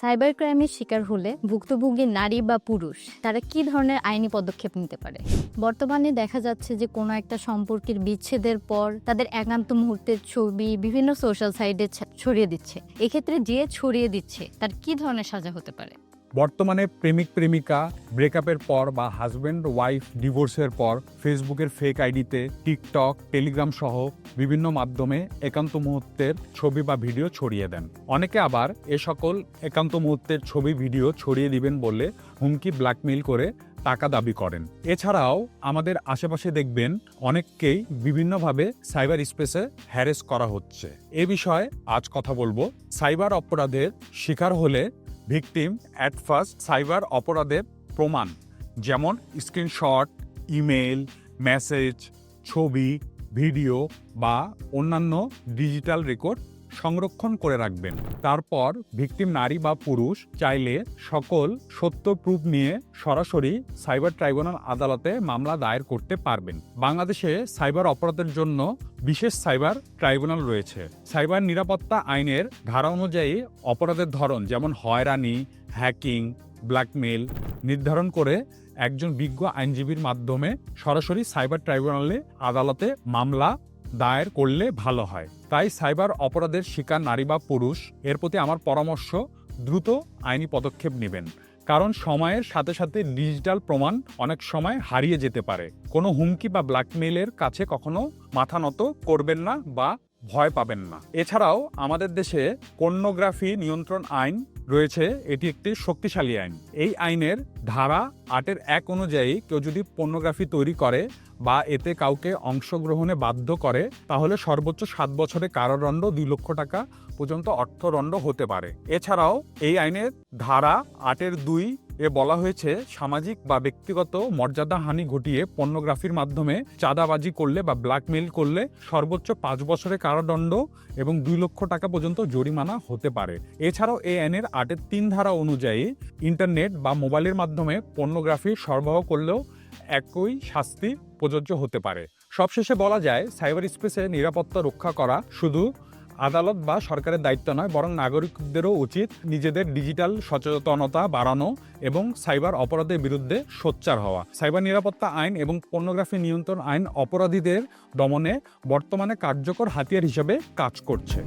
Cyber ক্রাইমের শিকার হলে ভুক্তভোগী নারী বা পুরুষ, তারা কি ধরনের আইনি পদক্ষেপ নিতে পারে? বর্তমানে দেখা যাচ্ছে যে কোনো একটা সম্পর্কের বিচ্ছেদের পর তাদের একান্ত মুহূর্তের ছবি বিভিন্ন সোশ্যাল সাইটে ছড়িয়ে দিচ্ছে। এক্ষেত্রে যে ছড়িয়ে দিচ্ছে, তার কি ধরনের সাজা হতে পারে? বর্তমানে প্রেমিক প্রেমিকা ব্রেকআপের পর বা হাজব্যান্ড ওয়াইফ ডিভোর্সের পর ফেসবুকের ফেক আইডিতে টিকটক টেলিগ্রাম সহ বিভিন্ন মাধ্যমে একান্ত মুহূর্তের ছবি বা ভিডিও ছড়িয়ে দেন। অনেকে আবার এ সকল একান্ত মুহূর্তের ছবি ভিডিও ছড়িয়ে দিবেন বলে হুমকি ব্ল্যাকমেইল করে টাকা দাবি করেন। এছাড়াও আমাদের আশেপাশে দেখবেন অনেককেই বিভিন্নভাবে সাইবার স্পেসে হ্যারেস করা হচ্ছে। এ বিষয়ে আজ কথা বলব। সাইবার অপরাধের শিকার হলে ভিকটিম অ্যাট ফার্স্ট সাইবার অপরাধের প্রমাণ, যেমন স্ক্রিনশট ইমেল মেসেজ, ছবি, ভিডিও বা অন্যান্য ডিজিটাল রেকর্ড সংরক্ষণ করে রাখবেন। তারপর ভিকটিম নারী বা পুরুষ চাইলে সকল সত্য প্রুফ নিয়ে সরাসরি সাইবার ট্রাইব্যুনাল আদালতে মামলা দায়ের করতে পারবেন। বাংলাদেশে সাইবার অপরাধের জন্য বিশেষ সাইবার ট্রাইব্যুনাল রয়েছে। সাইবার নিরাপত্তা আইনের ধারা অনুযায়ী অপরাধের ধরন যেমন হয়রানি, হ্যাকিং ব্ল্যাকমেল নির্ধারণ করে একজন বিজ্ঞ আইনজীবীর মাধ্যমে সরাসরি সাইবার ট্রাইব্যুনালে আদালতে মামলা দায়ের করলে ভালো হয়। তাই সাইবার অপরাধের শিকার নারী বা পুরুষ এর প্রতি আমার পরামর্শ, দ্রুত আইনি পদক্ষেপ নেবেন। কারণ সময়ের সাথে সাথে ডিজিটাল প্রমাণ অনেক সময় হারিয়ে যেতে পারে। কোনো হুমকি বা ব্ল্যাকমেইলের কাছে কখনো মাথা নত করবেন না বা ভয় পাবেন না। এছাড়াও আমাদের দেশে পর্নোগ্রাফি নিয়ন্ত্রণ আইন রয়েছে। এটি একটি শক্তিশালী আইন। এই আইনের ধারা আটের এক অনুযায়ী কেউ যদি পর্নোগ্রাফি তৈরি করে বা এতে কাউকে অংশগ্রহণে বাধ্য করে, তাহলে সর্বোচ্চ সাত বছরের কারাদণ্ড দুই লক্ষ টাকা পর্যন্ত অর্থদণ্ড হতে পারে। এছাড়াও এই আইনের ধারা আটের দুই এ বলা হয়েছে, সামাজিক বা ব্যক্তিগত মর্যাদাহানি ঘটিয়ে পর্নোগ্রাফির মাধ্যমে চাঁদাবাজি করলে বা ব্ল্যাকমেইল করলে সর্বোচ্চ পাঁচ বছরের কারাদণ্ড এবং দুই লক্ষ টাকা পর্যন্ত জরিমানা হতে পারে। এছাড়াও এই আইনের আটের তিন ধারা অনুযায়ী ইন্টারনেট বা মোবাইলের মাধ্যমে পর্নোগ্রাফি সরবরাহ করলেও একই শাস্তি প্রযোজ্য হতে পারে। সবশেষে বলা যায়, সাইবার স্পেসে নিরাপত্তা রক্ষা করা শুধু আদালত বা সরকারের দায়িত্ব নয়, বরং নাগরিকদেরও উচিত নিজেদের ডিজিটাল সচেতনতা বাড়ানো এবং সাইবার অপরাধের বিরুদ্ধে সোচ্চার হওয়া। সাইবার নিরাপত্তা আইন এবং পর্নোগ্রাফি নিয়ন্ত্রণ আইন অপরাধীদের দমনে বর্তমানে কার্যকর হাতিয়ার হিসেবে কাজ করছে।